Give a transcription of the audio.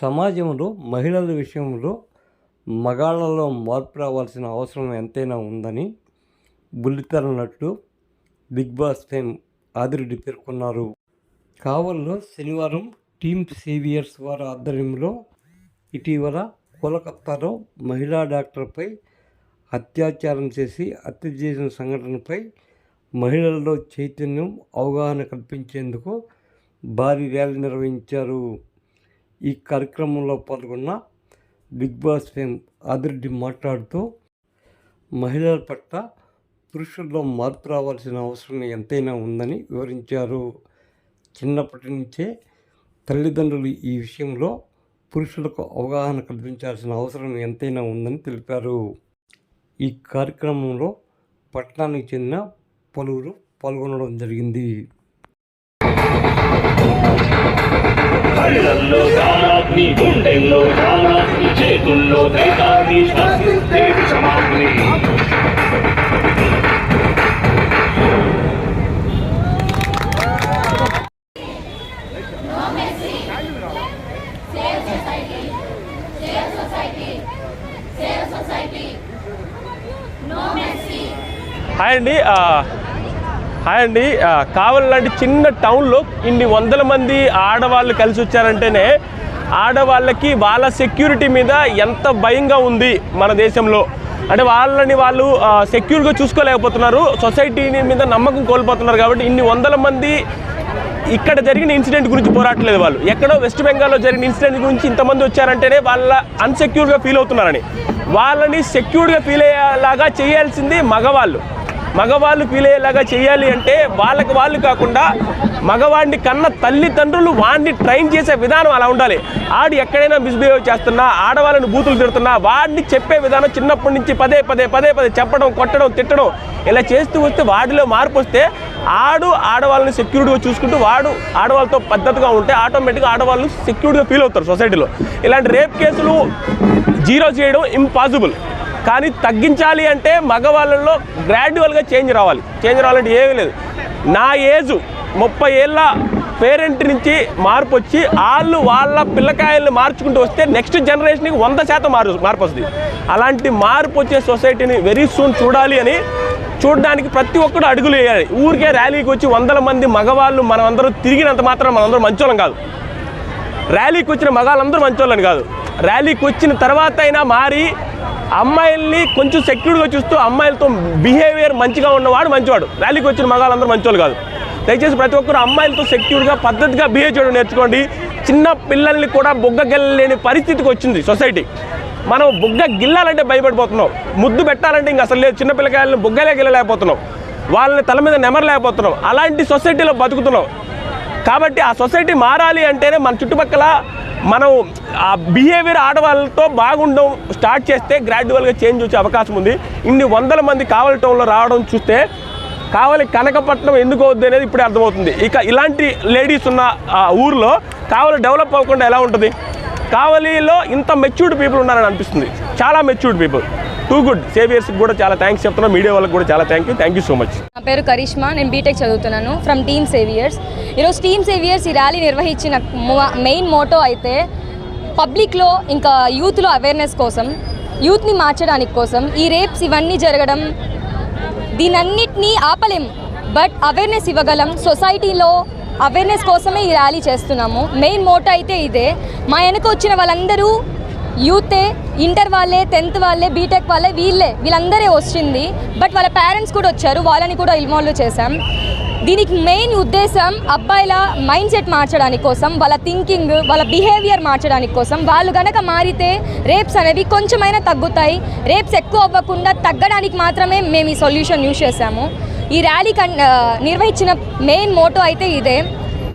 సమాజంలో మహిళల విషయంలో మగాళ్ళలో మార్పు రావాల్సిన అవసరం ఎంతైనా ఉందని బుల్లితెర నటుడు బిగ్ బాస్ టైం ఆదిరెడ్డి పేర్కొన్నారు. కావల్లో శనివారం టీమ్ సేవియర్స్ వారి ఆధ్వర్యంలో ఇటీవల కోలకత్తాలో మహిళా డాక్టర్పై అత్యాచారం చేసి హత్య చేసిన సంఘటనపై మహిళల్లో చైతన్యం అవగాహన కల్పించేందుకు భారీ ర్యాలీ నిర్వహించారు. ఈ కార్యక్రమంలో పాల్గొన్న బిగ్ బాస్ ఫేమ్ ఆదిరెడ్డి మాట్లాడుతూ మహిళల పట్ల పురుషుల్లో మార్పు రావాల్సిన అవసరం ఎంతైనా ఉందని వివరించారు. చిన్నప్పటి నుంచే తల్లిదండ్రులు ఈ విషయంలో పురుషులకు అవగాహన కల్పించాల్సిన అవసరం ఎంతైనా ఉందని తెలిపారు. ఈ కార్యక్రమంలో పట్టణానికి చెందిన పలువురు పాల్గొనడం జరిగింది. కళ్ళల్లో కాలాగ్ని గుండెల్లో కాలాగ్ని చేతుల్లో త్రైతాగ్ని శ్వాసిస్తే విషమాగ్ని హాయ్ అండి ఆ, హాయ్ అండి. కావలి లాంటి చిన్న టౌన్లో ఇన్ని వందల మంది ఆడవాళ్ళు కలిసి వచ్చారంటేనే ఆడవాళ్ళకి వాళ్ళ సెక్యూరిటీ మీద ఎంత భయంగా ఉంది మన దేశంలో. అంటే వాళ్ళని వాళ్ళు సెక్యూర్గా చూసుకోలేకపోతున్నారు. సొసైటీని మీద నమ్మకం కోల్పోతున్నారు కాబట్టి ఇన్ని వందల మంది ఇక్కడ జరిగిన ఇన్సిడెంట్ గురించి పోరాటలేదు వాళ్ళు. ఎక్కడో వెస్ట్ బెంగాల్లో జరిగిన ఇన్సిడెంట్ గురించి ఇంతమంది వచ్చారంటేనే వాళ్ళ అన్సెక్యూర్గా ఫీల్ అవుతున్నారని. వాళ్ళని సెక్యూర్గా ఫీల్ అయ్యేలాగా చేయాల్సింది మగవాళ్ళు. మగవాళ్ళు ఫీల్ అయ్యేలాగా చేయాలి అంటే వాళ్ళకి వాళ్ళు కాకుండా మగవాడిని కన్న తల్లిదండ్రులు వాడిని ట్రైన్ చేసే విధానం అలా ఉండాలి. ఆడు ఎక్కడైనా మిస్బిహేవ్ చేస్తున్నా ఆడవాళ్ళని బూతులు తిడుతున్నా వాడిని చెప్పే విధానం చిన్నప్పటి నుంచి పదే పదే పదే పదే చెప్పడం కొట్టడం తిట్టడం ఇలా చేస్తూ వస్తే వాడిలో మార్పు వస్తే ఆడు ఆడవాళ్ళని సెక్యూరిటీగా చూసుకుంటూ వాడు ఆడవాళ్ళతో పద్ధతిగా ఉంటే ఆటోమేటిక్గా ఆడవాళ్ళు సెక్యూరిటీగా ఫీల్ అవుతారు సొసైటీలో ఇలాంటి రేప్ కేసులు జీరో చేయడం ఇంపాసిబుల్ కానీ తగ్గించాలి అంటే మగవాళ్ళల్లో గ్రాడ్యువల్గా చేంజ్ రావాలి. చేంజ్ రావాలంటే ఏమీ లేదు. నా ఏజు ముప్పై ఏళ్ళ పేరెంట్ నుంచి మార్పు వచ్చి వాళ్ళు వాళ్ళ పిల్లకాయలను మార్చుకుంటూ వస్తే నెక్స్ట్ జనరేషన్కి వంద శాతం మారు మార్పు వస్తుంది. అలాంటి మార్పు వచ్చే సొసైటీని వెరీ సూన్ చూడాలి అని చూడడానికి ప్రతి ఒక్కరు అడుగులు వేయాలి. ఊరికే ర్యాలీకి వచ్చి వందల మంది మగవాళ్ళు మనమందరూ తిరిగినంత మాత్రం మనందరం మంచోళ్ళం కాదు. ర్యాలీకి వచ్చిన మగాళ్ళందరూ మంచోళ్ళని కాదు. ర్యాలీకి వచ్చిన తర్వాత అయినా మారి అమ్మాయిల్ని కొంచెం సెక్యూర్డ్గా చూస్తూ అమ్మాయిలతో బిహేవియర్ మంచిగా ఉన్నవాడు మంచివాడు ర్యాలీకి వచ్చిన మగాళ్ళందరూ మంచోళ్ళు కాదు. దయచేసి ప్రతి ఒక్కరు అమ్మాయిలతో సెక్యూర్గా పద్ధతిగా బిహేవ్ చేయడం నేర్చుకోండి. చిన్న పిల్లల్ని కూడా బొగ్గగెళ్ళలేని పరిస్థితికి వచ్చింది సొసైటీ. మనం బుగ్గ గిల్లాలంటే భయపడిపోతున్నాం. ముద్దు పెట్టాలంటే ఇంక అసలు లేదు. చిన్న పిల్లకాయలను బుగ్గలే గిల్లలేకపోతున్నాం. వాళ్ళని తల మీద నెమరలేకపోతున్నాం. అలాంటి సొసైటీలో బతుకుతున్నాం. కాబట్టి ఆ సొసైటీ మారాలి అంటేనే మన చుట్టుపక్కల మనం ఆ బిహేవియర్ ఆడవాళ్ళతో బాగుండడం స్టార్ట్ చేస్తే గ్రాడ్యువల్గా చేంజ్ వచ్చే అవకాశం ఉంది. ఇన్ని వందల మంది కావలి టౌన్లో రావడం చూస్తే కావలి కనకపట్నం ఎందుకు అవుద్ది అనేది ఇప్పుడే అర్థమవుతుంది. ఇక ఇలాంటి లేడీస్ ఉన్న ఆ ఊర్లో కావలి డెవలప్ అవ్వకుండా ఎలా ఉంటుంది? కావలిలో ఇంత మెచ్యూర్డ్ పీపుల్ ఉన్నారని అనిపిస్తుంది. చాలా మెచ్యూర్డ్ పీపుల్ టూ గుడ్ సేవియర్స్కి కూడా చాలా థ్యాంక్స్ చెప్తున్నాను మీడియా వాళ్ళకి కూడా చాలా thank you thank you so much నా పేరు కరిష్మా. నేను బీటెక్ చదువుతున్నాను. ఫ్రమ్ టీమ్ సేవియర్స్ ఈరోజు టీమ్ సేవియర్స్ ఈ ర్యాలీ నిర్వహించిన మెయిన్ మోటో అయితే పబ్లిక్లో ఇంకా యూత్లో అవేర్నెస్ కోసం యూత్ని మార్చడానికి కోసం ఈ రేప్స్ ఇవన్నీ జరగడం దీనన్నిటినీ ఆపలేం. బట్ అవేర్నెస్ ఇవ్వగలం. సొసైటీలో అవేర్నెస్ కోసమే ఈ ర్యాలీ చేస్తున్నాము. మెయిన్ మోటో అయితే ఇదే. మా వెనక వచ్చిన వాళ్ళందరూ యూతే ఇంటర్ వాళ్ళే టెన్త్ వాళ్ళే బీటెక్ వాళ్ళే వీళ్ళే. వీళ్ళందరే వచ్చింది. బట్ వాళ్ళ పేరెంట్స్ కూడా వచ్చారు. వాళ్ళని కూడా ఇన్వాల్వ్ చేశాం. దీనికి మెయిన్ ఉద్దేశం అబ్బాయిల మైండ్ సెట్ మార్చడానికి కోసం వాళ్ళ థింకింగ్ వాళ్ళ బిహేవియర్ మార్చడానికి కోసం వాళ్ళు గనక మారితే రేప్స్ అనేవి కొంచెమైనా తగ్గుతాయి. రేప్స్ ఎక్కువ అవ్వకుండా తగ్గడానికి మాత్రమే మేము ఈ సొల్యూషన్ యూజ్ చేశాము. ఈ ర్యాలీ కన్ నిర్వహించిన మెయిన్ మోటో అయితే ఇదే.